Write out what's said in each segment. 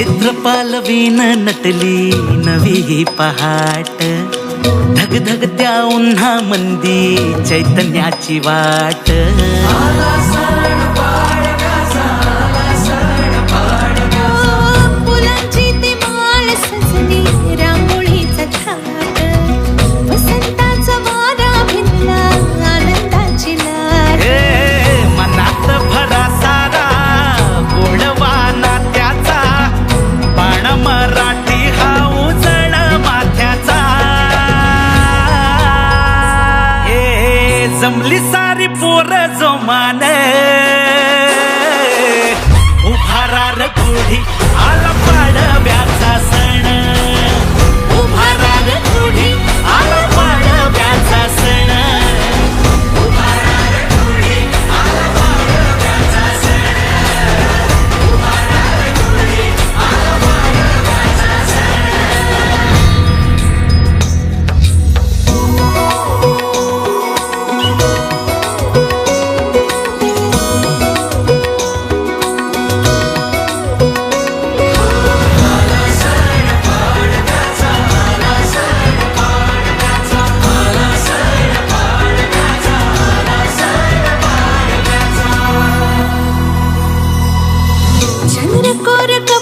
क्षेत्रपालवीन नटली नवी ही पहाट धग त्या उन्हा मंदी चैतन्याची वाट. जमली सारी पोर जोमान. उभारा रघुडी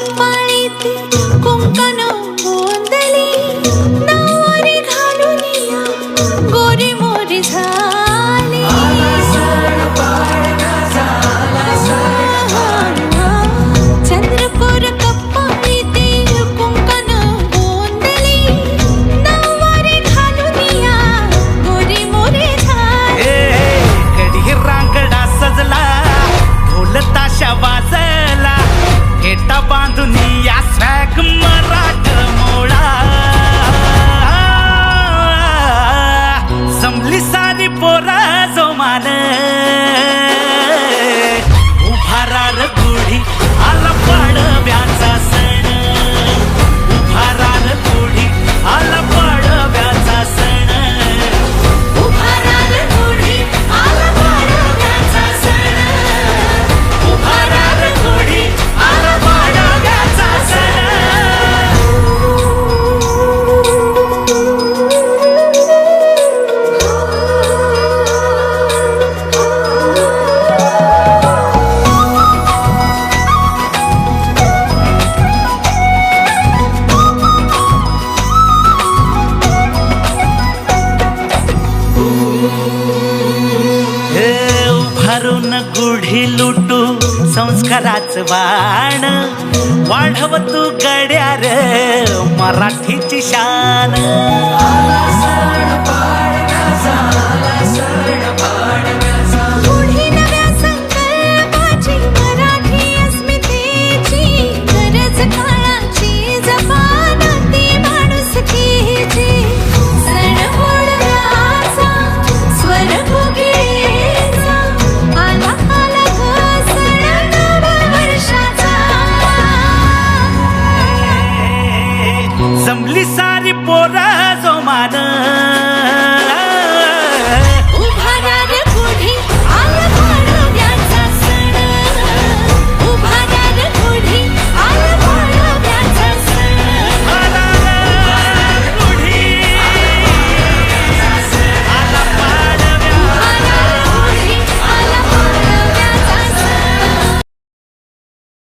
my ओढी लुटू संस्काराच बाण वाढव तू गड्या रे मराठीची शान.